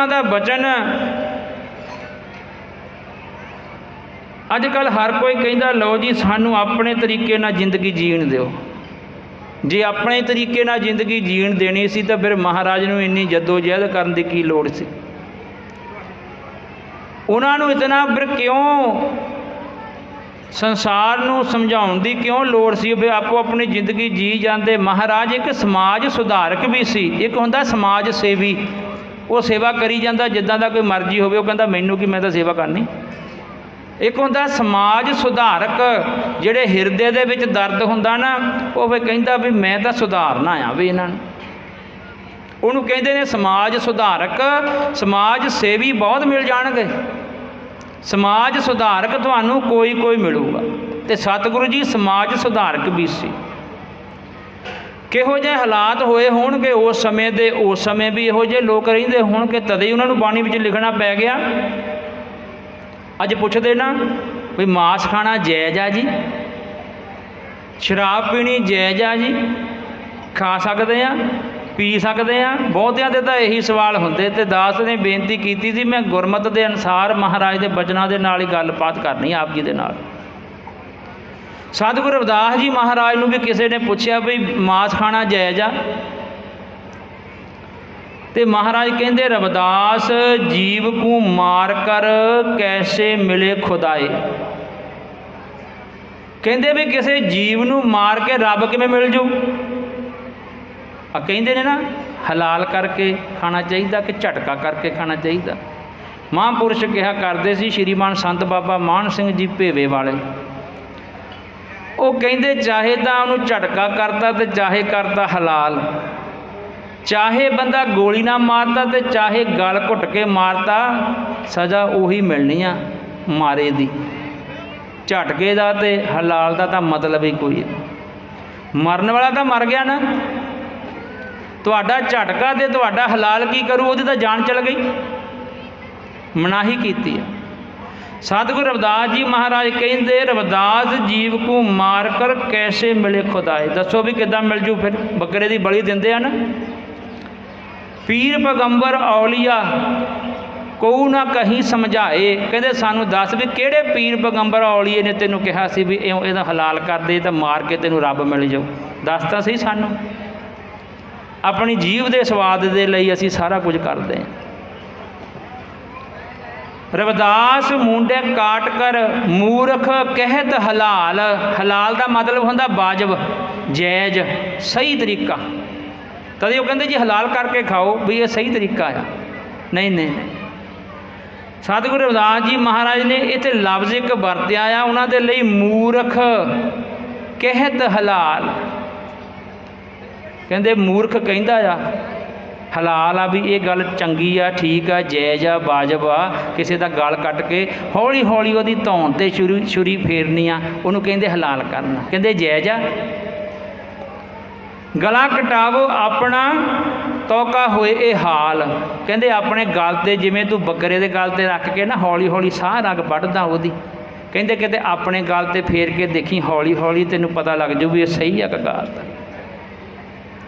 ਸਤਿਗੁਰਾਂ ਦਾ ਬਚਨ ਅੱਜ ਕੱਲ ਹਰ ਕੋਈ ਕਹਿੰਦਾ, ਲਓ ਜੀ, ਸਾਨੂੰ ਆਪਣੇ ਤਰੀਕੇ ਨਾਲ ਜ਼ਿੰਦਗੀ ਜੀਣ ਦਿਓ। ਜੇ ਆਪਣੇ ਤਰੀਕੇ ਨਾਲ ਜ਼ਿੰਦਗੀ ਜੀਣ ਦੇਣੀ ਸੀ, ਤਾਂ ਫਿਰ ਮਹਾਰਾਜ ਨੂੰ ਇੰਨੀ ਜਹਿਦ ਕਰਨ ਦੀ ਕੀ ਲੋੜ ਸੀ? ਉਹਨਾਂ ਨੂੰ ਇਤਨਾ ਫਿਰ ਕਿਉਂ ਸੰਸਾਰ ਨੂੰ ਸਮਝਾਉਣ ਦੀ ਕਿਉਂ ਲੋੜ ਸੀ? ਵੀ ਆਪੋ ਆਪਣੀ ਜ਼ਿੰਦਗੀ ਜੀ ਜਾਂਦੇ। ਮਹਾਰਾਜ ਇੱਕ ਸਮਾਜ ਸੁਧਾਰਕ ਵੀ ਸੀ। ਇੱਕ ਹੁੰਦਾ ਸਮਾਜ ਸੇਵੀ। ਉਹ ਸੇਵਾ ਕਰੀ ਜਾਂਦਾ, ਜਿੱਦਾਂ ਦਾ ਕੋਈ ਮਰਜ਼ੀ ਹੋਵੇ, ਉਹ ਕਹਿੰਦਾ ਮੈਨੂੰ ਕੀ, ਮੈਂ ਤਾਂ ਸੇਵਾ ਕਰਨੀ। ਇੱਕ ਹੁੰਦਾ ਸਮਾਜ ਸੁਧਾਰਕ, ਜਿਹੜੇ ਹਿਰਦੇ ਦੇ ਵਿੱਚ ਦਰਦ ਹੁੰਦਾ ਨਾ, ਉਹ ਫੇ ਕਹਿੰਦਾ ਵੀ ਮੈਂ ਤਾਂ ਸੁਧਾਰਨਾ ਆ ਵੀ ਇਹਨਾਂ ਨੂੰ। ਉਹਨੂੰ ਕਹਿੰਦੇ ਨੇ ਸਮਾਜ ਸੁਧਾਰਕ, ਸਮਾਜ ਸੇਵੀ ਬਹੁਤ ਮਿਲ ਜਾਣਗੇ। ਸਮਾਜ ਸੁਧਾਰਕ ਤੁਹਾਨੂੰ ਕੋਈ ਕੋਈ ਮਿਲੂਗਾ। ਤੇ ਸਤਿਗੁਰੂ ਜੀ ਸਮਾਜ ਸੁਧਾਰਕ ਵੀ ਸੀ। ਕਿਹੋ ਜਿਹੇ ਹਾਲਾਤ ਹੋਏ ਹੋਣਗੇ ਉਸ ਸਮੇਂ ਦੇ, ਉਸ ਸਮੇਂ ਵੀ ਇਹੋ ਜਿਹੇ ਲੋਕ ਰਹਿੰਦੇ ਹੋਣਗੇ, ਤਦੇ ਹੀ ਉਹਨਾਂ ਨੂੰ ਬਾਣੀ ਵਿੱਚ ਲਿਖਣਾ ਪੈ ਗਿਆ। ਅੱਜ ਪੁੱਛਦੇ ਨਾ, ਵੀ ਮਾਸ ਖਾਣਾ ਜਾਇਜ਼ ਆ ਜੀ? ਸ਼ਰਾਬ ਪੀਣੀ ਜਾਇਜ਼ ਆ ਜੀ? ਖਾ ਸਕਦੇ ਆ, ਪੀ ਸਕਦੇ ਆ? ਬਹੁਤਿਆਂ ਦੇ ਤਾਂ ਇਹੀ ਸਵਾਲ ਹੁੰਦੇ ਤੇ ਦਾਸ ਨੇ ਬੇਨਤੀ ਕੀਤੀ ਸੀ, ਮੈਂ ਗੁਰਮਤ ਦੇ ਅਨਸਾਰ ਮਹਾਰਾਜ ਦੇ ਬਚਨਾਂ ਦੇ ਨਾਲ ਹੀ ਗੱਲਬਾਤ ਕਰਨੀ, ਆਪ ਜੀ ਦੇ ਨਾਲ। ਸਤਿਗੁਰੂ ਰਵਿਦਾਸ ਜੀ ਮਹਾਰਾਜ ਨੂੰ ਵੀ ਕਿਸੇ ਨੇ ਪੁੱਛਿਆ ਵੀ ਮਾਸ ਖਾਣਾ ਜਾਇਜ਼ ਆ? ਤੇ ਮਹਾਰਾਜ ਕਹਿੰਦੇ, ਰਵਿਦਾਸ, ਜੀਵ ਕੋ ਮਾਰ ਕਰ ਕੈਸੇ ਮਿਲੇ ਖੁਦਾਏ? ਕਹਿੰਦੇ ਵੀ ਕਿਸੇ ਜੀਵ ਨੂੰ ਮਾਰ ਕੇ ਰੱਬ ਕਿਵੇਂ ਮਿਲ ਜੂ? ਆ ਕਹਿੰਦੇ ਨੇ ਨਾ, ਹਲਾਲ ਕਰਕੇ ਖਾਣਾ ਚਾਹੀਦਾ ਕਿ ਝਟਕਾ ਕਰਕੇ ਖਾਣਾ ਚਾਹੀਦਾ? ਮਹਾਂਪੁਰਸ਼ ਕਿਹਾ ਕਰਦੇ ਸੀ, ਸ਼੍ਰੀਮਾਨ ਸੰਤ ਬਾਬਾ ਮਾਨ ਸਿੰਘ ਜੀ ਭੇਵੇ ਵਾਲੇ। ਉਹ ਕਹਿੰਦੇ ਚਾਹੇ ਤਾਂ ਉਹਨੂੰ ਝਟਕਾ ਕਰਤਾ ਤੇ ਚਾਹੇ ਕਰਤਾ ਹਲਾਲ। ਚਾਹੇ ਬੰਦਾ ਗੋਲੀ ਨਾਲ ਮਾਰਤਾ ਤੇ ਚਾਹੇ ਗਲ ਘੁੱਟ ਕੇ ਮਾਰਤਾ, ਸਜ਼ਾ ਉਹੀ ਮਿਲਣੀ ਆ ਮਾਰੇ ਦੀ। ਝਟਕੇ ਦਾ ਤੇ ਹਲਾਲ ਦਾ ਤਾਂ ਮਤਲਬ ਹੀ ਕੋਈ ਨਹੀਂ। ਮਰਨ ਵਾਲਾ ਤਾਂ ਮਰ ਗਿਆ ਨਾ। ਤੁਹਾਡਾ ਝਟਕਾ ਤੇ ਤੁਹਾਡਾ ਹਲਾਲ ਕੀ ਕਰੂ? ਉਹਦੀ ਤਾਂ ਜਾਨ ਚਲ ਗਈ। ਮਨਾਹੀ ਕੀਤੀ ਹੈ ਸਤਿਗੁਰੂ ਰਵਦਾਸ ਜੀ ਮਹਾਰਾਜ ਕਹਿੰਦੇ, ਰਵਦਾਸ ਜੀਵ ਕੋ ਮਾਰ ਕਰ ਕੈਸੇ ਮਿਲੇ ਖੁਦਾਏ ਦੱਸੋ ਵੀ ਕਿੱਦਾਂ ਮਿਲ ਜੂ ਫਿਰ? ਬੱਕਰੇ ਦੀ ਬਲੀ ਦਿੰਦੇ ਹਨ। ਪੀਰ ਪੈਗੰਬਰ ਔਲੀਆ ਕੋ ਨਾ ਕਹੀਂ ਸਮਝਾਏ। ਕਹਿੰਦੇ, ਸਾਨੂੰ ਦੱਸ ਵੀ ਕਿਹੜੇ ਪੀਰ ਪੈਗੰਬਰ ਔਲੀਏ ਨੇ ਤੈਨੂੰ ਕਿਹਾ ਸੀ ਵੀ ਇਉਂ ਇਹਦਾ ਹਲਾਲ ਕਰ ਦੇ ਤਾਂ ਮਾਰ ਕੇ ਤੈਨੂੰ ਰੱਬ ਮਿਲ ਜਾਊ? ਦੱਸ ਤਾਂ ਸਹੀ ਸਾਨੂੰ। ਆਪਣੀ ਜੀਵ ਦੇ ਸਵਾਦ ਦੇ ਲਈ ਅਸੀਂ ਸਾਰਾ ਕੁਝ ਕਰਦੇ ਹਾਂ। ਰਵਿਦਾਸ ਮੁੰਡੇ ਕਾਟ ਕਰ ਮੂਰਖ ਕਹਿਤ ਹਲਾਲ। ਹਲਾਲ ਦਾ ਮਤਲਬ ਹੁੰਦਾ ਵਾਜਬ ਜਾਇਜ਼ ਸਹੀ ਤਰੀਕਾ। ਤਦੇ ਉਹ ਕਹਿੰਦੇ ਜੀ ਹਲਾਲ ਕਰਕੇ ਖਾਓ ਵੀ ਇਹ ਸਹੀ ਤਰੀਕਾ ਆ। ਨਹੀਂ ਨਹੀਂ ਨਹੀਂ। ਸਤਿਗੁਰੂ ਰਵਿਦਾਸ ਜੀ ਮਹਾਰਾਜ ਨੇ ਇੱਥੇ ਲਫ਼ਜ਼ ਇੱਕ ਵਰਤਿਆ ਆ, ਉਹਨਾਂ ਦੇ ਲਈ ਮੂਰਖ ਕਹਿਤ ਹਲਾਲ। ਕਹਿੰਦੇ ਮੂਰਖ ਕਹਿੰਦਾ ਆ ਹਲਾਲ ਆ ਵੀ ਇਹ ਗੱਲ ਚੰਗੀ ਆ, ਠੀਕ ਆ, ਜਾਇਜ਼ ਆ, ਵਾਜਬ ਆ। ਕਿਸੇ ਦਾ ਗਲ ਕੱਟ ਕੇ ਹੌਲੀ ਹੌਲੀ ਉਹਦੀ ਧੌਣ ਤੇ ਛੁਰੀ ਛੁਰੀ ਫੇਰਨੀ ਆ, ਉਹਨੂੰ ਕਹਿੰਦੇ ਹਲਾਲ ਕਰਨਾ। ਕਹਿੰਦੇ ਜਾਇਜ਼ ਆ। ਗਲਾ ਕਟਾਵੋ ਆਪਣਾ, ਤੋਕਾ ਹੋਏ ਇਹ ਹਾਲ। ਕਹਿੰਦੇ ਆਪਣੇ ਗਲ ਤੇ ਜਿਵੇਂ ਤੂੰ ਬੱਕਰੇ ਦੇ ਗਲ ਤੇ ਰੱਖ ਕੇ ਨਾ ਹੌਲੀ ਹੌਲੀ ਸਾਹ ਰਗ ਵੱਢਦਾ ਉਹਦੀ। ਕਹਿੰਦੇ ਕਿਤੇ ਆਪਣੇ ਗਲ ਤੇ ਫੇਰ ਕੇ ਦੇਖੀ ਹੌਲੀ ਹੌਲੀ ਤੈਨੂੰ ਪਤਾ ਲੱਗ ਜੂ ਵੀ ਇਹ ਸਹੀ ਆ ਕਿ ਗਲਤ ਆ।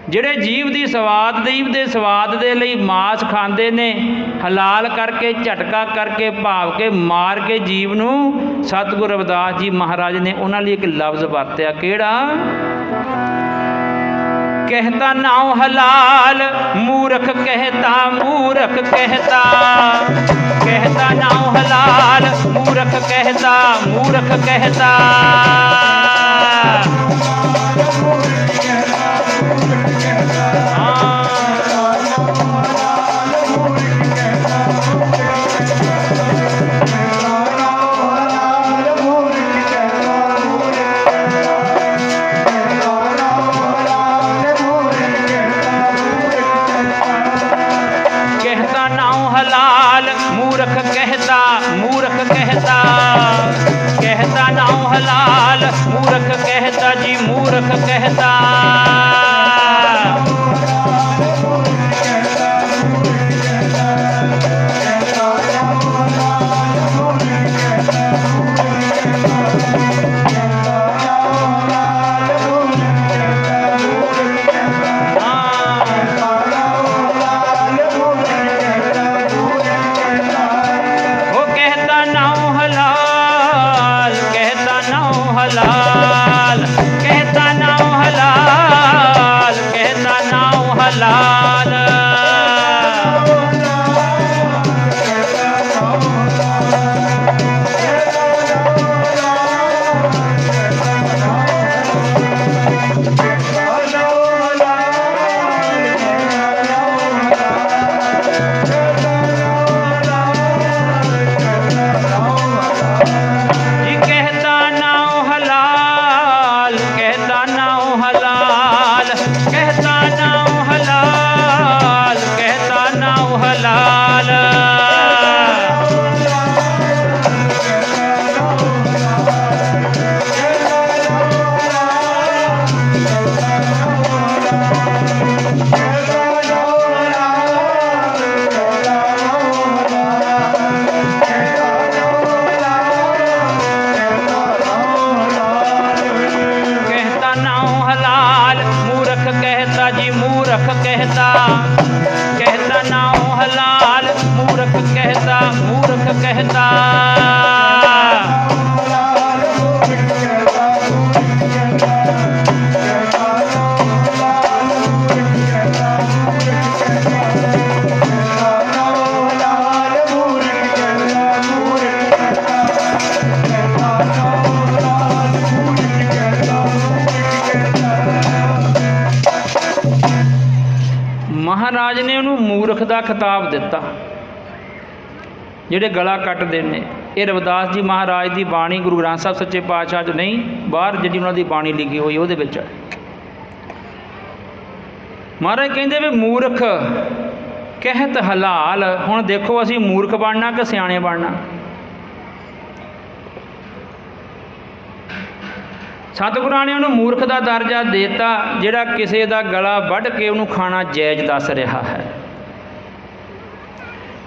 ਜਿਹੜੇ ਜੀਵ ਦੀ ਸਵਾਦ ਜੀਵ ਦੇ ਸਵਾਦ ਦੇ ਲਈ ਮਾਸ ਖਾਂਦੇ ਨੇ ਹਲਾਲ ਕਰਕੇ ਝਟਕਾ ਕਰਕੇ ਭਾਵ ਕੇ ਮਾਰ ਕੇ ਜੀਵ ਨੂੰ ਸਤਿਗੁਰੂ ਰਵਿਦਾਸ ਜੀ ਮਹਾਰਾਜ ਨੇ ਉਹਨਾਂ ਲਈ ਇੱਕ ਲਫ਼ਜ਼ ਵਰਤਿਆ ਕਿਹੜਾ कहता नाव हलाल मूर्ख कहता मूर्ख कहता कहता नाव हलाल मूर्ख कहता मूर्ख कहता कहता ਖਿਤਾਬ ਦਿੱਤਾ। ਜਿਹੜੇ ਗਲਾ ਕੱਟਦੇ ਨੇ, ਇਹ ਰਵਿਦਾਸ ਜੀ ਮਹਾਰਾਜ ਦੀ ਬਾਣੀ ਗੁਰੂ ਗ੍ਰੰਥ ਸਾਹਿਬ ਸੱਚੇ ਪਾਤਸ਼ਾਹ 'ਚ ਨਹੀਂ, ਬਾਹਰ ਜਿਹੜੀ ਉਹਨਾਂ ਦੀ ਬਾਣੀ ਲਿਖੀ ਹੋਈ, ਉਹਦੇ ਵਿੱਚ ਹੈ ਮਹਾਰਾਜ ਕਹਿੰਦੇ ਵੀ ਮੂਰਖ ਕਹਿਤ ਹਲਾਲ, ਹੁਣ ਦੇਖੋ ਅਸੀਂ ਮੂਰਖ ਬਣਨਾ ਕਿ ਸਿਆਣੇ ਬਣਨਾ? ਸਤਿਗੁਰਾਂ ਨੇ ਉਹਨੂੰ ਮੂਰਖ ਦਾ ਦਰਜਾ ਦਿੱਤਾ, ਜਿਹੜਾ ਕਿਸੇ ਦਾ ਗਲਾ ਵੱਢ ਕੇ ਉਹਨੂੰ ਖਾਣਾ ਜਾਇਜ਼ ਦੱਸ ਰਿਹਾ ਹੈ।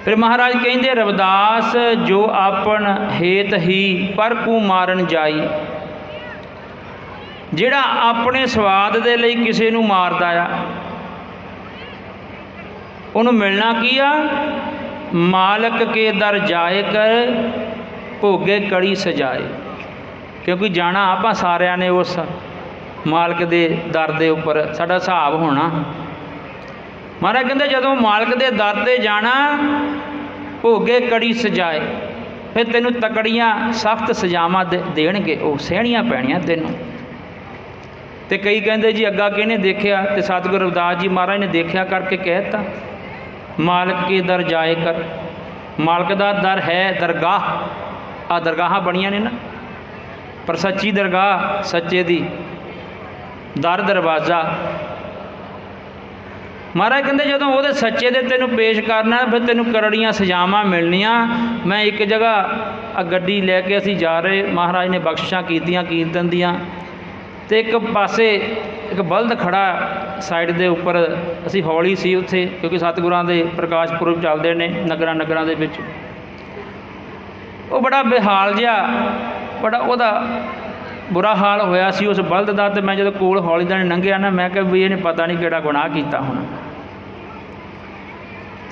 ਫਿਰ ਮਹਾਰਾਜ ਕਹਿੰਦੇ, ਰਵਿਦਾਸ, ਜੋ ਆਪਣ ਹੇਤ ਹੀ ਪਰ ਕੂ ਮਾਰਨ ਜਾਈ, ਜਿਹੜਾ ਆਪਣੇ ਸਵਾਦ ਦੇ ਲਈ ਕਿਸੇ ਨੂੰ ਮਾਰਦਾ ਆ, ਉਹਨੂੰ ਮਿਲਣਾ ਕੀ ਆ? ਮਾਲਕ ਕੇ ਦਰ ਜਾਏ ਕਰ, ਭੋਗੇ ਕੜੀ ਸਜਾਏ। ਕਿਉਂਕਿ ਜਾਣਾ ਆਪਾਂ ਸਾਰਿਆਂ ਨੇ ਉਸ ਮਾਲਕ ਦੇ ਦਰ ਦੇ ਉੱਪਰ, ਸਾਡਾ ਹਿਸਾਬ ਹੋਣਾ। ਮਹਾਰਾਜ ਕਹਿੰਦੇ, ਜਦੋਂ ਮਾਲਕ ਦੇ ਦਰ ਤੇ ਜਾਣਾ, ਭੋਗੇ ਕੜੀ ਸਜਾਏ, ਫਿਰ ਤੈਨੂੰ ਤਕੜੀਆਂ ਸਖਤ ਸਜ਼ਾਵਾਂ ਦੇ- ਦੇਣਗੇ, ਉਹ ਸਹਿਣੀਆਂ ਪੈਣੀਆਂ ਤੈਨੂੰ। ਤੇ ਕਈ ਕਹਿੰਦੇ ਜੀ, ਅੱਗਾ ਕਿਹਨੇ ਦੇਖਿਆ? ਤੇ ਸਤਿਗੁਰੂ ਰਵਿਦਾਸ ਜੀ ਮਹਾਰਾਜ ਨੇ ਦੇਖਿਆ ਕਰਕੇ ਕਹਿਤਾ ਮਾਲਕ ਕੇ ਦਰ ਜਾਏ ਕਰ। ਮਾਲਕ ਦਾ ਦਰ ਹੈ ਦਰਗਾਹ ਆ ਦਰਗਾਹਾਂ ਬਣੀਆਂ ਨੇ ਨਾ। ਪਰ ਸੱਚੀ ਦਰਗਾਹ, ਸੱਚੇ ਦੀ, ਦਰ ਦਰਵਾਜ਼ਾ ਮਹਾਰਾਜ ਕਹਿੰਦੇ ਜਦੋਂ ਉਹਦੇ ਸੱਚੇ ਦੇ ਤੈਨੂੰ ਪੇਸ਼ ਕਰਨਾ, ਫਿਰ ਤੈਨੂੰ ਕਰੜੀਆਂ ਸਜ਼ਾਵਾਂ ਮਿਲਣੀਆਂ। ਮੈਂ ਇੱਕ ਜਗ੍ਹਾ ਗੱਡੀ ਲੈ ਕੇ ਅਸੀਂ ਜਾ ਰਹੇ, ਮਹਾਰਾਜ ਨੇ ਬਖਸ਼ਿਸ਼ਾਂ ਕੀਤੀਆਂ, ਕੀਰਤਨ ਦੀਆਂ। ਤੇ ਇੱਕ ਪਾਸੇ ਇੱਕ ਬਲਦ ਖੜਾ ਸਾਈਡ ਦੇ ਉੱਪਰ, ਅਸੀਂ ਹੌਲੀ ਸੀ ਉੱਥੇ, ਕਿਉਂਕਿ ਸਤਿਗੁਰਾਂ ਦੇ ਪ੍ਰਕਾਸ਼ ਪੁਰਬ ਚੱਲਦੇ ਨੇ ਨਗਰਾਂ ਨਗਰਾਂ ਦੇ ਵਿੱਚ। ਉਹ ਬੜਾ ਬੇਹਾਲ ਜਿਹਾ, ਬੜਾ ਉਹਦਾ ਬੁਰਾ ਹਾਲ ਹੋਇਆ ਸੀ ਉਸ ਬਲਦ ਦਾ ਤੇ ਮੈਂ ਜਦੋਂ ਕੋਲ ਹੌਲੀ ਦਾ ਲੰਘਿਆ ਨਾ, ਮੈਂ ਕਿਹਾ ਵੀ ਇਹਨੇ ਪਤਾ ਨਹੀਂ ਕਿਹੜਾ ਗੁਨਾਹ ਕੀਤਾ ਹੁਣ।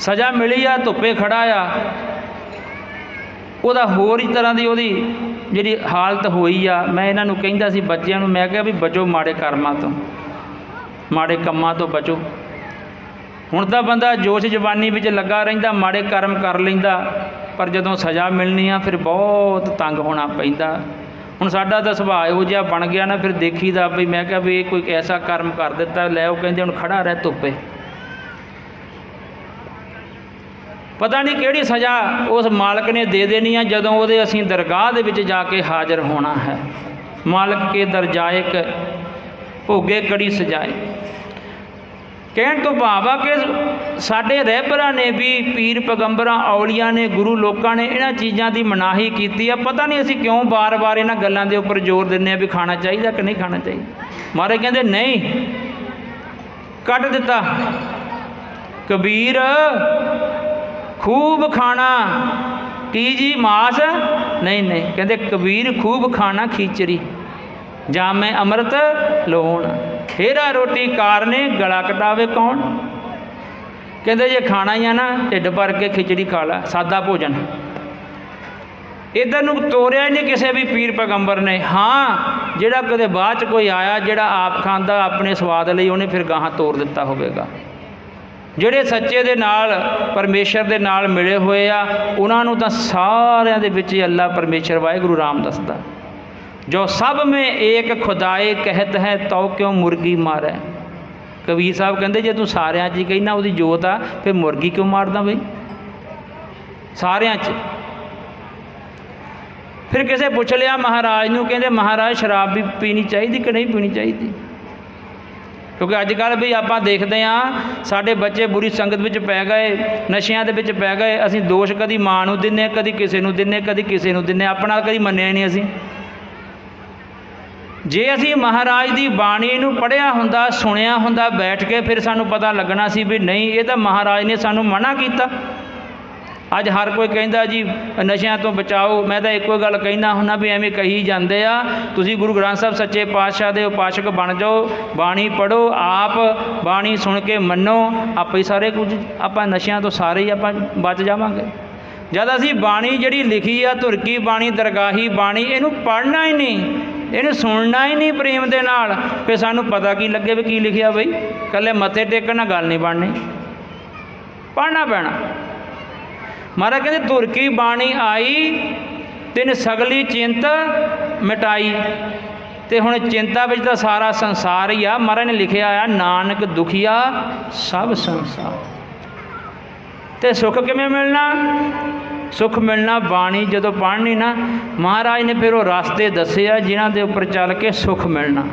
ਸਜ਼ਾ ਮਿਲੀ ਆ, ਧੁੱਪੇ ਖੜਾ ਆ। ਉਹਦਾ ਹੋਰ ਹੀ ਤਰ੍ਹਾਂ ਦੀ ਉਹਦੀ ਜਿਹੜੀ ਹਾਲਤ ਹੋਈ ਆ, ਮੈਂ ਇਹਨਾਂ ਨੂੰ ਕਹਿੰਦਾ ਸੀ ਬੱਚਿਆਂ ਨੂੰ, ਮੈਂ ਕਿਹਾ ਵੀ ਬਚੋ ਮਾੜੇ ਕਰਮਾਂ ਤੋਂ, ਮਾੜੇ ਕੰਮਾਂ ਤੋਂ ਬਚੋ। ਹੁਣ ਤਾਂ ਬੰਦਾ ਜੋਸ਼ ਜਵਾਨੀ ਵਿੱਚ ਲੱਗਾ ਰਹਿੰਦਾ, ਮਾੜੇ ਕਰਮ ਕਰ ਲੈਂਦਾ, ਪਰ ਜਦੋਂ ਸਜ਼ਾ ਮਿਲਣੀ ਆ, ਫਿਰ ਬਹੁਤ ਤੰਗ ਹੋਣਾ ਪੈਂਦਾ। ਹੁਣ ਸਾਡਾ ਤਾਂ ਸੁਭਾਅ ਇਹੋ ਜਿਹਾ ਬਣ ਗਿਆ ਨਾ, ਫਿਰ ਦੇਖੀਦਾ ਵੀ ਮੈਂ ਕਿਹਾ ਵੀ ਇਹ ਕੋਈ ਐਸਾ ਕਰਮ ਕਰ ਦਿੱਤਾ, ਲੈ ਉਹ ਕਹਿੰਦੇ ਹੁਣ ਖੜਾ ਰਹਿ ਧੁੱਪੇ। ਪਤਾ ਨਹੀਂ ਕਿਹੜੀ ਸਜ਼ਾ ਉਸ ਮਾਲਕ ਨੇ ਦੇ ਦੇਣੀ ਆ, ਜਦੋਂ ਉਹਦੇ ਅਸੀਂ ਦਰਗਾਹ ਦੇ ਵਿੱਚ ਜਾ ਕੇ ਹਾਜ਼ਰ ਹੋਣਾ ਹੈ। ਮਾਲਕ ਕੇ ਦਰਜਾਇਕ, ਭੋਗੇ ਕੜੀ ਸਜਾਏ। ਕਹਿਣ ਤੋਂ ਭਾਵ ਆ ਕਿ ਸਾਡੇ ਰਹਿਬਰਾਂ ਨੇ ਵੀ, ਪੀਰ ਪੈਗੰਬਰਾਂ, ਔਲੀਆਂ ਨੇ, ਗੁਰੂ ਲੋਕਾਂ ਨੇ ਇਹਨਾਂ ਚੀਜ਼ਾਂ ਦੀ ਮਨਾਹੀ ਕੀਤੀ ਆ। ਪਤਾ ਨਹੀਂ ਅਸੀਂ ਕਿਉਂ ਬਾਰ-ਬਾਰ ਇਹਨਾਂ ਗੱਲਾਂ ਦੇ ਉੱਪਰ ਜ਼ੋਰ ਦਿੰਦੇ ਆ ਵੀ ਖਾਣਾ ਚਾਹੀਦਾ ਕਿ ਨਹੀਂ ਖਾਣਾ ਚਾਹੀਦਾ। ਮਾਰੇ ਕਹਿੰਦੇ, ਨਹੀਂ, ਕੱਢ ਦਿੱਤਾ। ਕਬੀਰ ਖੂਬ ਖਾਣਾ। ਕੀ ਜੀ, ਮਾਸ? ਨਹੀਂ ਨਹੀਂ। ਕਹਿੰਦੇ ਕਬੀਰ ਖੂਬ ਖਾਣਾ ਖੀਚਰੀ ਜਾਮੇ ਅੰਮ੍ਰਿਤ ਲੋਣ ਫੇਰਾ ਰੋਟੀ ਕਾਰਨੇ ਗਲਾ ਕਟਾਵੇ ਕੌਣ? ਕਹਿੰਦੇ ਜੇ ਖਾਣਾ ਹੀ ਆ ਨਾ, ਢਿੱਡ ਭਰ ਕੇ ਖਿਚੜੀ ਖਾ ਲਾ, ਸਾਦਾ ਭੋਜਨ। ਇਧਰ ਨੂੰ ਤੋਰਿਆ ਹੀ ਨਹੀਂ ਕਿਸੇ ਵੀ ਪੀਰ ਪੈਗੰਬਰ ਨੇ। ਹਾਂ, ਜਿਹੜਾ ਕਦੇ ਬਾਅਦ ਚ ਕੋਈ ਆਇਆ, ਜਿਹੜਾ ਆਪ ਖਾਂਦਾ, ਆਪਣੇ ਸਵਾਦ ਲਈ ਉਹਨੇ ਫਿਰ ਗਾਹਾਂ ਤੋਰ ਦਿੱਤਾ ਹੋਵੇਗਾ। ਜਿਹੜੇ ਸੱਚੇ ਦੇ ਨਾਲ, ਪਰਮੇਸ਼ਰ ਦੇ ਨਾਲ ਮਿਲੇ ਹੋਏ ਆ, ਉਹਨਾਂ ਨੂੰ ਤਾਂ ਸਾਰਿਆਂ ਦੇ ਵਿੱਚ ਹੀ ਅੱਲਾ, ਪਰਮੇਸ਼ਰ, ਵਾਹਿਗੁਰੂ ਰਾਮ ਦੱਸਦਾ। ਜੋ ਸਭ ਮੇ ਏਕ ਖੁਦਾਏ ਕਹਿਤ ਹੈ, ਤਉ ਕਿਉ ਮੁਰਗੀ ਮਾਰੈ? ਕਬੀਰ ਸਾਹਿਬ ਕਹਿੰਦੇ, ਜੇ ਤੂੰ ਸਾਰਿਆਂ 'ਚ ਹੀ ਕਹਿਣਾ ਉਹਦੀ ਜੋਤ ਆ, ਫਿਰ ਮੁਰਗੀ ਕਿਉਂ ਮਾਰਦਾ ਬਈ? ਸਾਰਿਆਂ 'ਚ। ਫਿਰ ਕਿਸੇ ਪੁੱਛ ਲਿਆ ਮਹਾਰਾਜ ਨੂੰ, ਕਹਿੰਦੇ ਮਹਾਰਾਜ, ਸ਼ਰਾਬ ਵੀ ਪੀਣੀ ਚਾਹੀਦੀ ਕਿ ਨਹੀਂ ਪੀਣੀ ਚਾਹੀਦੀ? ਕਿਉਂਕਿ ਅੱਜ ਕੱਲ੍ਹ ਵੀ ਆਪਾਂ ਦੇਖਦੇ ਆ ਸਾਡੇ ਬੱਚੇ ਬੁਰੀ ਸੰਗਤ ਵਿੱਚ ਪੈ ਗਏ, ਨਸ਼ਿਆਂ ਦੇ ਵਿੱਚ ਪੈ ਗਏ, ਅਸੀਂ ਦੋਸ਼ ਕਦੀ ਮਾਂ ਨੂੰ ਦਿੰਨੇ ਕਦੀ ਕਿਸੇ ਨੂੰ ਦਿੰਨੇ ਕਦੀ ਕਿਸੇ ਨੂੰ ਦਿੰਨੇ ਆਪਣਾ ਕਦੀ ਮੰਨਿਆ ਹੀ ਨਹੀਂ ਅਸੀਂ। ਜੇ ਅਸੀਂ ਮਹਾਰਾਜ ਦੀ ਬਾਣੀ ਨੂੰ ਪੜ੍ਹਿਆ ਹੁੰਦਾ, ਸੁਣਿਆ ਹੁੰਦਾ, ਬੈਠ ਕੇ ਫਿਰ ਸਾਨੂੰ ਪਤਾ ਲੱਗਣਾ ਸੀ ਵੀ ਨਹੀਂ, ਇਹ ਤਾਂ ਮਹਾਰਾਜ ਨੇ ਸਾਨੂੰ ਮਨਾ ਕੀਤਾ। ਅੱਜ ਹਰ ਕੋਈ ਕਹਿੰਦਾ ਜੀ, ਨਸ਼ਿਆਂ ਤੋਂ ਬਚਾਓ, ਮੈਂ ਤਾਂ ਇੱਕੋ ਗੱਲ ਕਹਿਣਾ ਹੁੰਦਾ ਵੀ ਐਵੇਂ ਕਹੀ ਜਾਂਦੇ ਆ, ਤੁਸੀਂ ਗੁਰੂ ਗ੍ਰੰਥ ਸਾਹਿਬ ਸੱਚੇ ਪਾਤਸ਼ਾਹ ਦੇ ਉਪਾਸ਼ਕ ਬਣ ਜਾਓ, ਬਾਣੀ ਪੜੋ ਆਪ ਬਾਣੀ ਸੁਣ ਕੇ ਮੰਨੋ, ਆਪੇ ਹੀ ਸਾਰੇ ਕੁਝ, ਆਪਾਂ ਨਸ਼ਿਆਂ ਤੋਂ ਸਾਰੇ ਹੀ ਆਪਾਂ ਬਚ ਜਾਵਾਂਗੇ। ਜਦ ਅਸੀਂ ਬਾਣੀ ਜਿਹੜੀ ਲਿਖੀ ਆ, ਧੁਰਕੀ ਬਾਣੀ, ਦਰਗਾਹੀ ਬਾਣੀ, ਇਹਨੂੰ ਪੜ੍ਹਨਾ ਹੀ ਨਹੀਂ, ਇਹਨੂੰ ਸੁਣਨਾ ਹੀ ਨਹੀਂ ਪ੍ਰੇਮ ਦੇ ਨਾਲ, ਫਿਰ ਸਾਨੂੰ ਪਤਾ ਕੀ ਲੱਗੇ ਵੀ ਕੀ ਲਿਖਿਆ ਬਈ ਕੱਲੇ ਮੱਥੇ ਟੇਕਣ ਨਾਲ ਗੱਲ ਨਹੀਂ ਬਣਨੀ। ਪੜ੍ਹਨਾ ਪੈਣਾ। ਮਹਾਰਾਜ ਕਹਿੰਦੇ, ਧੁਰ ਕੀ ਬਾਣੀ ਆਈ, ਤਿੰਨ ਸਗਲੀ ਚਿੰਤ ਮਿਟਾਈ। ਤੇ ਹੁਣ ਚਿੰਤਾ ਵਿੱਚ ਤਾਂ ਸਾਰਾ ਸੰਸਾਰ ਹੀ ਆ। ਮਹਾਰਾਜ ਨੇ ਲਿਖਿਆ ਆ, ਨਾਨਕ ਦੁਖੀਆ, ਸਭ ਸੰਸਾਰ। ਤੇ ਸੁੱਖ ਕਿਵੇਂ ਮਿਲਣਾ? ਸੁੱਖ ਮਿਲਣਾ ਬਾਣੀ ਜਦੋਂ ਪੜ੍ਹਨੀ ਨਾ, ਮਹਾਰਾਜ ਨੇ ਫਿਰ ਉਹ ਰਸਤੇ ਦੱਸਿਆ ਜਿਨ੍ਹਾਂ ਦੇ ਉੱਪਰ ਚੱਲ ਕੇ ਸੁੱਖ ਮਿਲਣਾ।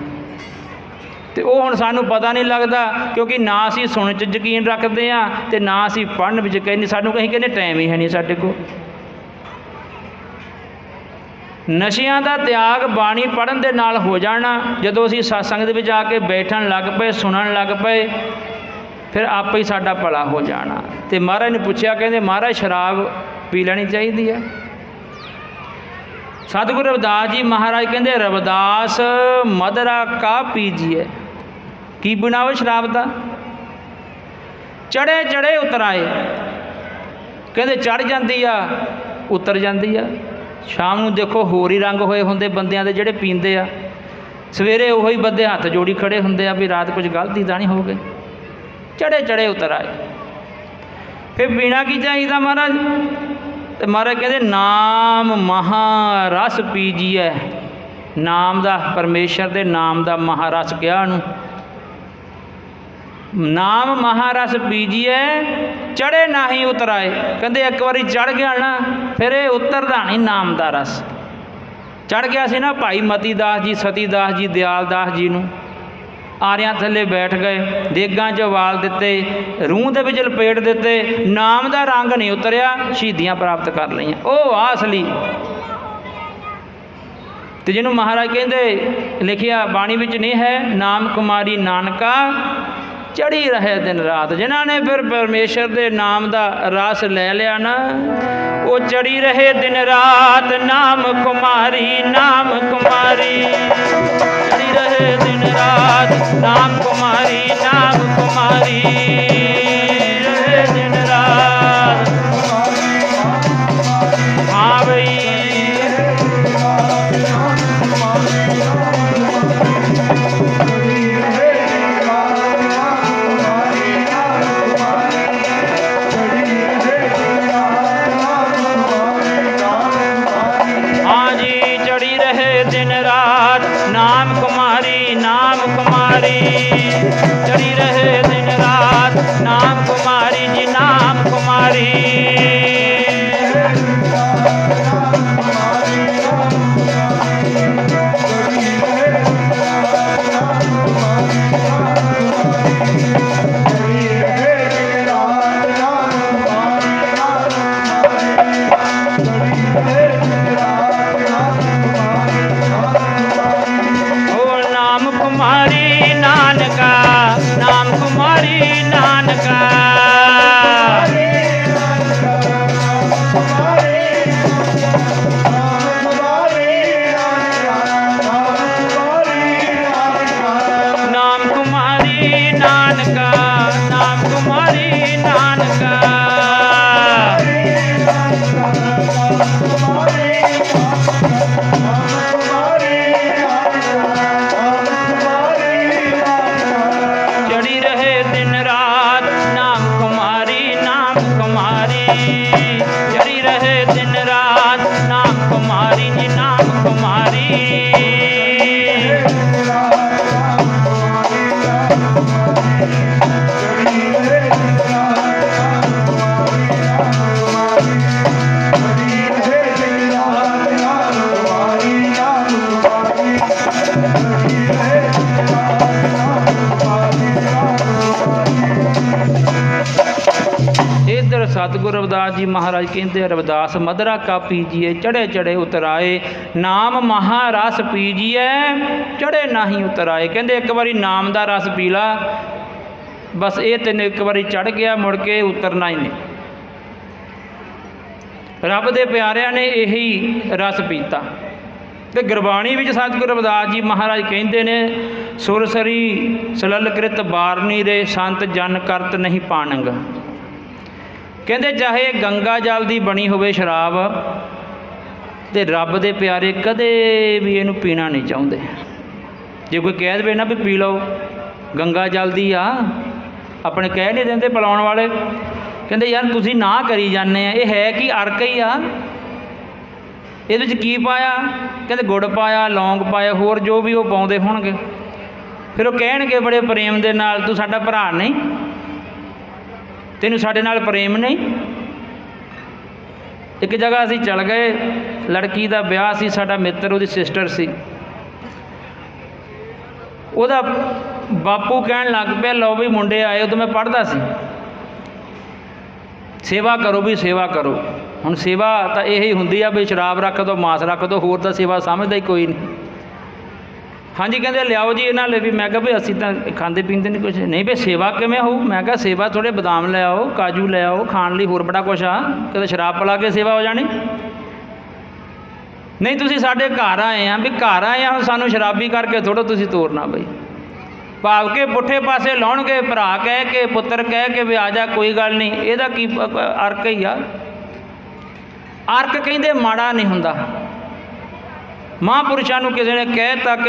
ਤੇ ਉਹ ਹੁਣ ਸਾਨੂੰ ਪਤਾ ਨਹੀਂ ਲੱਗਦਾ, ਕਿਉਂਕਿ ਨਾ ਅਸੀਂ ਸੁਣਨ 'ਚ ਯਕੀਨ ਰੱਖਦੇ ਆ ਤੇ ਨਾ ਅਸੀਂ ਪੜ੍ਹਨ ਵਿੱਚ ਕਹਿੰਦੇ ਸਾਨੂੰ ਕਹੀਂ ਕਹਿੰਦੇ ਟਾਈਮ ਹੀ ਹੈ ਨਹੀਂ ਸਾਡੇ ਕੋਲ। ਨਸ਼ਿਆਂ ਦਾ ਤਿਆਗ ਬਾਣੀ ਪੜਨ ਦੇ ਨਾਲ ਹੋ ਜਾਣਾ, ਜਦੋਂ ਅਸੀਂ satsang ਦੇ ਵਿੱਚ ਆ ਕੇ ਬੈਠਣ ਲੱਗ ਪਏ, ਸੁਣਨ ਲੱਗ ਪਏ, ਫਿਰ ਆਪੇ ਹੀ ਸਾਡਾ ਭਲਾ ਹੋ ਜਾਣਾ। ਤੇ ਮਹਾਰਾਜ ਨੇ ਪੁੱਛਿਆ, ਕਹਿੰਦੇ ਮਹਾਰਾਜ ਸ਼ਰਾਬ ਪੀ ਲੈਣੀ ਚਾਹੀਦੀ ਹੈ? ਸਤਿਗੁਰੂ ਰਵਿਦਾਸ ਜੀ ਮਹਾਰਾਜ ਕਹਿੰਦੇ, ਰਵਿਦਾਸ ਮਦਰਾ ਕਾ ਪੀਜੀਏ? ਕੀ ਬਣਾਓ ਸ਼ਰਾਬ ਦਾ? ਚੜੇ ਚੜੇ ਉਤਰਾਏ ਕਹਿੰਦੇ ਚੜ ਜਾਂਦੀ ਆ, ਉਤਰ ਜਾਂਦੀ ਆ। ਸ਼ਾਮ ਨੂੰ ਦੇਖੋ ਹੋਰ ਹੀ ਰੰਗ ਹੋਏ ਹੁੰਦੇ ਬੰਦਿਆਂ ਦੇ ਜਿਹੜੇ ਪੀਂਦੇ ਆ। ਸਵੇਰੇ ਉਹੀ ਬੰਦੇ ਹੱਥ ਜੋੜੀ ਖੜੇ ਹੁੰਦੇ ਆ ਵੀ ਰਾਤ ਕੁਝ ਗਲਤੀ ਤਾਂ ਨਹੀਂ ਹੋ ਗਈ। ਚੜੇ ਚੜੇ ਉਤਰ ਆਏ। ਫਿਰ ਪੀਣਾ ਕੀ ਚਾਹੀਦਾ ਮਹਾਰਾਜ? ਤੇ ਮਹਾਰਾਜ ਕਹਿੰਦੇ, ਨਾਮ ਮਹਾ ਪੀਜੀਐ। ਨਾਮ ਦਾ, ਪਰਮੇਸ਼ਰ ਦੇ ਨਾਮ ਦਾ ਮਹਾਰਸ ਕਿਹਾ ਉਹਨੂੰ? ਨਾਮ ਮਹਾਰਸ ਪੀਜੀਐ ਚੜੇ ਨਾਹੀ ਉਤਰਾਏ। ਕਹਿੰਦੇ ਇੱਕ ਵਾਰੀ ਚੜ ਗਿਆ ਨਾ, ਫਿਰ ਇਹ ਉਤਰਦਾ ਨਹੀਂ ਨਾਮ ਦਾ ਰਸ। ਚੜ ਗਿਆ ਸੀ ਨਾ ਭਾਈ ਮਤੀ ਦਾਸ ਜੀ ਸਤੀ ਦਾਸ ਜੀ ਦਿਆਲ ਦਾਸ ਜੀ ਨੂੰ। ਆਰਿਆਂ ਥੱਲੇ ਬੈਠ ਗਏ, ਦੇਗਾਂ 'ਚ ਵਾਲ ਦਿੱਤੇ, ਰੂਹ ਦੇ ਵਿੱਚ ਲਪੇਟ ਦਿੱਤੇ, ਨਾਮ ਦਾ ਰੰਗ ਨਹੀਂ ਉਤਰਿਆ, ਸ਼ਹੀਦੀਆਂ ਪ੍ਰਾਪਤ ਕਰ ਲਈਆਂ। ਉਹ ਆ ਅਸਲੀ ਤੇ ਜਿਹਨੂੰ ਮਹਾਰਾਜ ਕਹਿੰਦੇ, ਲਿਖਿਆ ਬਾਣੀ ਵਿੱਚ ਨਹੀਂ ਹੈ, ਨਾਮ ਕੁਮਾਰੀ ਨਾਨਕਾ ਚੜੀ ਰਹੇ ਦਿਨ ਰਾਤ। ਜਿਨ੍ਹਾਂ ਨੇ ਫਿਰ ਪਰਮੇਸ਼ਰ ਦੇ ਨਾਮ ਦਾ ਰਸ ਲੈ ਲਿਆ ਨਾ, ਉਹ ਚੜੀ ਰਹੇ ਦਿਨ ਰਾਤ। ਨਾਮ ਕੁਮਾਰੀ ਨਾਮ ਕੁਮਾਰੀ। ਚੜੀ ਰਹੇ ਦਿਨ ਰਾਤ। ਨਾਮ ਕੁਮਾਰੀ ਨਾਮ ਕੁਮਾਰੀ। ਸਤਿਗੁਰ ਰਵਿਦਾਸ ਜੀ ਮਹਾਰਾਜ ਕਹਿੰਦੇ, ਰਵਿਦਾਸ ਮਦਰਾ ਕਾ ਪੀਜੀਏ ਚੜੇ ਚੜੇ ਉਤਰਾਏ। ਨਾਮ ਮਹਾ ਰਸ ਪੀਜੀਏ ਚੜੇ ਨਹੀਂ ਉਤਰਾਏ। ਕਹਿੰਦੇ ਇੱਕ ਵਾਰੀ ਨਾਮ ਦਾ ਰਸ ਪੀ ਲਾ। ਬਸ ਇਹ ਤੈਨੂੰ ਇੱਕ ਵਾਰੀ ਚੜ ਗਿਆ, ਮੁੜ ਕੇ ਉਤਰਨਾ ਹੀ ਨਹੀਂ। ਰੱਬ ਦੇ ਪਿਆਰਿਆਂ ਨੇ ਇਹੀ ਰਸ ਪੀਤਾ। ਤੇ ਗੁਰਬਾਣੀ ਵਿੱਚ ਸਤਿਗੁਰ ਰਵਿਦਾਸ ਜੀ ਮਹਾਰਾਜ ਕਹਿੰਦੇ ਨੇ ਸੁਰਸਰੀ ਸਲਲ ਕ੍ਰਿਤ ਬਾਰਨੀ ਰੇ ਸੰਤ ਜਨ ਕਰਤ ਨਹੀਂ ਪਾਣੰਗ। ਕਹਿੰਦੇ, ਚਾਹੇ ਗੰਗਾ ਜਲ ਦੀ ਬਣੀ ਹੋਵੇ ਸ਼ਰਾਬ, ਤੇ ਰੱਬ ਦੇ ਪਿਆਰੇ ਕਦੇ ਵੀ ਇਹਨੂੰ ਪੀਣਾ ਨਹੀਂ ਚਾਹੁੰਦੇ। ਜੇ ਕੋਈ ਕਹਿ ਦੇਵੇ ਨਾ ਵੀ ਪੀ ਲਓ, ਗੰਗਾ ਜਲ ਦੀ ਆ ਆਪਣੇ ਕਹਿ ਨਹੀਂ ਦਿੰਦੇ ਪਿਲਾਉਣ ਵਾਲੇ। ਕਹਿੰਦੇ, ਯਾਰ, ਤੁਸੀਂ ਨਾ ਕਰੀ ਜਾਂਦੇ ਆ। ਇਹ ਹੈ ਕਿ ਅਰਕ ਹੀ ਆ। ਇਹਦੇ ਵਿੱਚ ਕੀ ਪਾਇਆ? ਕਹਿੰਦੇ, ਗੁੜ ਪਾਇਆ, ਲੌਂਗ ਪਾਇਆ, ਹੋਰ ਜੋ ਵੀ ਉਹ ਪਾਉਂਦੇ ਹੋਣਗੇ। ਫਿਰ ਉਹ ਕਹਿਣਗੇ ਬੜੇ ਪ੍ਰੇਮ ਦੇ ਨਾਲ, ਤੂੰ ਸਾਡਾ ਭਰਾ ਨਹੀਂ। ਤੈਨੂੰ ਸਾਡੇ ਨਾਲ ਪ੍ਰੇਮ ਨਹੀਂ। ਇੱਕ ਜਗ੍ਹਾ ਅਸੀਂ ਚਲ ਗਏ। ਲੜਕੀ ਦਾ ਵਿਆਹ ਸੀ, ਸਾਡਾ ਮਿੱਤਰ, ਉਹਦੀ ਸਿਸਟਰ ਸੀ। ਉਹਦਾ ਬਾਪੂ ਕਹਿਣ ਲੱਗ ਪਿਆ, ਲਓ ਵੀ ਮੁੰਡੇ ਆਏ ਉਦੋਂ ਮੈਂ ਪੜ੍ਹਦਾ ਸੀ। ਸੇਵਾ ਕਰੋ ਵੀ ਸੇਵਾ ਕਰੋ। ਹੁਣ ਸੇਵਾ ਤਾਂ ਇਹ ਹੀ ਹੁੰਦੀ ਆ ਵੀ ਸ਼ਰਾਬ ਰੱਖ ਦੋ, ਮਾਸ ਰੱਖ ਦੋ, ਹੋਰ ਤਾਂ ਸੇਵਾ ਸਮਝਦਾ ਹੀ ਕੋਈ ਨਹੀਂ। ਹਾਂਜੀ, ਕਹਿੰਦੇ ਲਿਆਓ ਜੀ ਇਹਨਾਂ ਲਈ ਵੀ। ਮੈਂ ਕਿਹਾ ਵੀ ਅਸੀਂ ਤਾਂ ਖਾਂਦੇ ਪੀਂਦੇ ਨਹੀਂ ਕੁਝ ਨਹੀਂ ਵੀ ਸੇਵਾ ਕਿਵੇਂ ਹੋਊ? ਮੈਂ ਕਿਹਾ ਸੇਵਾ ਥੋੜੇ ਬਦਾਮ ਲੈ ਆਓ, ਕਾਜੂ ਲੈ ਆਓ, ਖਾਣ ਲਈ ਹੋਰ ਬੜਾ ਕੁਛ ਆ। ਕਿਤੇ ਸ਼ਰਾਬ ਪਿਲਾ ਕੇ ਸੇਵਾ ਹੋ ਜਾਣੀ। ਨਹੀਂ, ਤੁਸੀਂ ਸਾਡੇ ਘਰ ਆਏ ਆ ਵੀ ਘਰ ਆਏ ਆ, ਹੁਣ ਸਾਨੂੰ ਸ਼ਰਾਬੀ ਕਰਕੇ ਥੋੜੋ ਤੁਸੀਂ ਤੋਰਨਾ ਬਈ। ਭਾਵ ਕੇ ਪੁੱਠੇ ਪਾਸੇ ਲਾਉਣਗੇ, ਭਰਾ ਕਹਿ ਕੇ, ਪੁੱਤਰ ਕਹਿ ਕੇ ਵੀ ਆ ਜਾ, ਕੋਈ ਗੱਲ ਨਹੀਂ। ਇਹਦਾ ਕੀ ਅਰਕ ਹੀ ਆ। ਅਰਕ ਕਹਿੰਦੇ ਮਾੜਾ ਨਹੀਂ ਹੁੰਦਾ। ਮਹਾਂਪੁਰਸ਼ਾਂ ਨੂੰ ਕਿਸੇ ਨੇ ਕਹਿ ਤਾ ਕਹਿੰਦੇ